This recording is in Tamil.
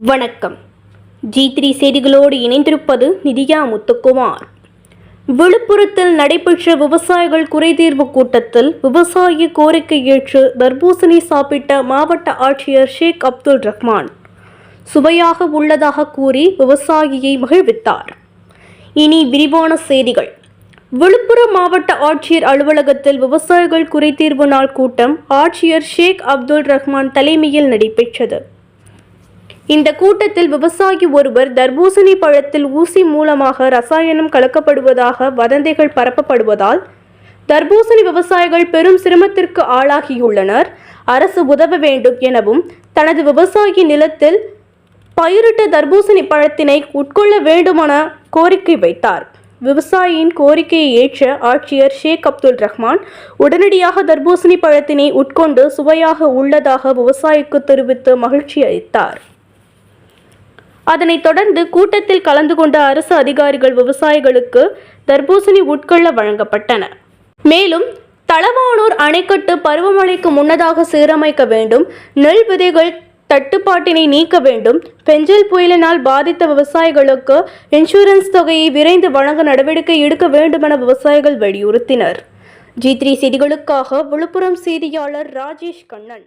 வணக்கம். ஜி த்ரீ செய்திகளோடு இணைந்திருப்பது நிதியா முத்துக்குமார். விழுப்புரத்தில் நடைபெற்ற விவசாயிகள் குறைதீர்வு கூட்டத்தில் விவசாய கோரிக்கை ஏற்று தர்பூசணி சாப்பிட்ட மாவட்ட ஆட்சியர் ஷேக் அப்துல் ரஹ்மான் சுவையாக உள்ளதாக கூறி விவசாயியை மகிழ்வித்தார். இனி விரிவான செய்திகள். விழுப்புரம் மாவட்ட ஆட்சியர் அலுவலகத்தில் விவசாயிகள் குறைதீர்வு நாள் கூட்டம் ஆட்சியர் ஷேக் அப்துல் ரஹ்மான் தலைமையில் நடைபெற்றது. இந்த கூட்டத்தில் விவசாயி ஒருவர் தர்பூசணி பழத்தில் ஊசி மூலமாக ரசாயனம் கலக்கப்படுவதாக வதந்திகள் பரப்பப்படுவதால் தர்பூசணி விவசாயிகள் பெரும் சிரமத்திற்கு ஆளாகியுள்ளனர். அரசு உதவ வேண்டும் எனவும் தனது விவசாயி நிலத்தில் பயிரிட்ட தர்பூசணி பழத்தினை உட்கொள்ள வேண்டுமென கோரிக்கை வைத்தார். விவசாயியின் கோரிக்கையை ஏற்ற ஆட்சியர் ஷேக் அப்துல் ரஹ்மான் உடனடியாக தர்பூசணி பழத்தினை உட்கொண்டு சுவையாக உள்ளதாக விவசாயிக்கு தெரிவித்து மகிழ்ச்சி அளித்தார் அதனைத் தொடர்ந்து கூட்டத்தில் கலந்து கொண்ட அரசு அதிகாரிகள் விவசாயிகளுக்கு தர்பூசணி உட்கொள்ள வழங்கப்பட்டன. மேலும் தளவானூர் அணைக்கட்டு பருவமழைக்கு முன்னதாக சீரமைக்க வேண்டும் நெல் விதைகள் தட்டுப்பாட்டினை நீக்க வேண்டும் பெஞ்சல் புயலினால் பாதித்த விவசாயிகளுக்கு இன்சூரன்ஸ் தொகையை விரைந்து வழங்க நடவடிக்கை எடுக்க வேண்டுமென விவசாயிகள் வலியுறுத்தினர். ஜி த்ரீ செய்திகளுக்காக விழுப்புரம் செய்தியாளர் ராஜேஷ் கண்ணன்.